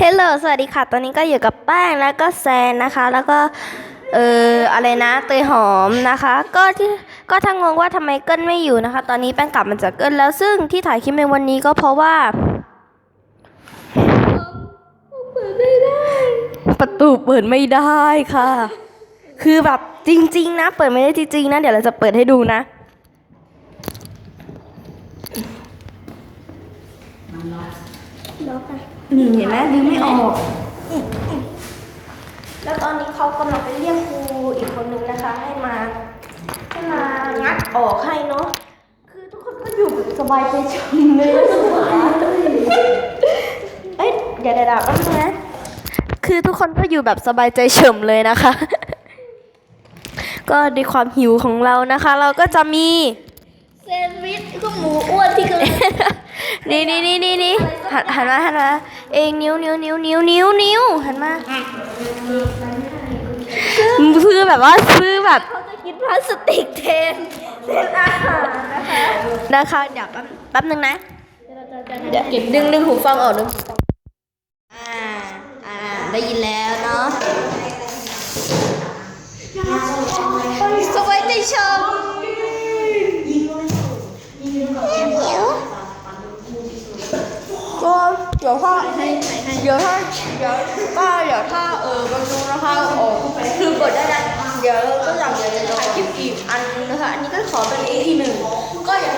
ฮลโหลสวัสดีค่ะ ตอนนี้ก็อยู่กับแป้งแล้วก็แซนนะคะ แล้วก็เอ่ออะไรนะเตยหอมนะคะ ก็ที่ก็ถ้างงว่าทำไมเกิ้ลไม่อยู่นะคะ ตอนนี้แป้งกลับมาจากเกิ้ลแล้วซึ่งที่ถ่ายคลิปในวันนี้ก็เพราะว่าประตูเปิดไม่ได้ค่ะ คือแบบจริง ๆ นะ เปิดไม่ได้จริงๆนะเดี๋ยวเราจะเปิดให้ดูนะนี่ เห็นไหมดึงไม่ออก แล้วตอนนี้เขากำลังไปเรียกครูอีกคนนึงนะคะ ให้มาให้มางัดออกให้เนาะคือทุกคนก็อยู่แบบสบายใจชมเลยเอ้ยเดี๋ยวเดี๋ยวเดี๋ยวแป๊บนึงนะคือทุกคนก็อยู่แบบสบายใจเฉมเลยนะคะ ก็ด้วยความหิวของเรานะคะ เราก็จะมี แซนด์วิชก็หมูอ้วนที่กำลัง นี่นี่นี่นี่นี่หันหันมาหันมาเองนิ้วนิ้วนิ้วนิ้วนิ้วนิ้วหันมาคือแบบว่าคือแบบเขาจะกินพลาสติกแทนเป็นอาหารนะคะนะคะเดี๋ยวแป๊บแป๊บนึงนะเดี๋ยวเก็บดึงดึงหูฟังออกดึงหูฟังอ่าอ่าได้ยินแล้วเนาะสบายใจชม เดี๋ยวถ้าเดี๋ยวถ้าเดี๋ยวป้าเดี๋ยวถ้าเออบางทีนะคะโอ้คือเปิดได้แล้วเดี๋ยวก็อยากจะถ่ายคลิปอีกอันนึงนะคะ อันนี้ก็ขอเป็น EP หนึ่งก็อย่า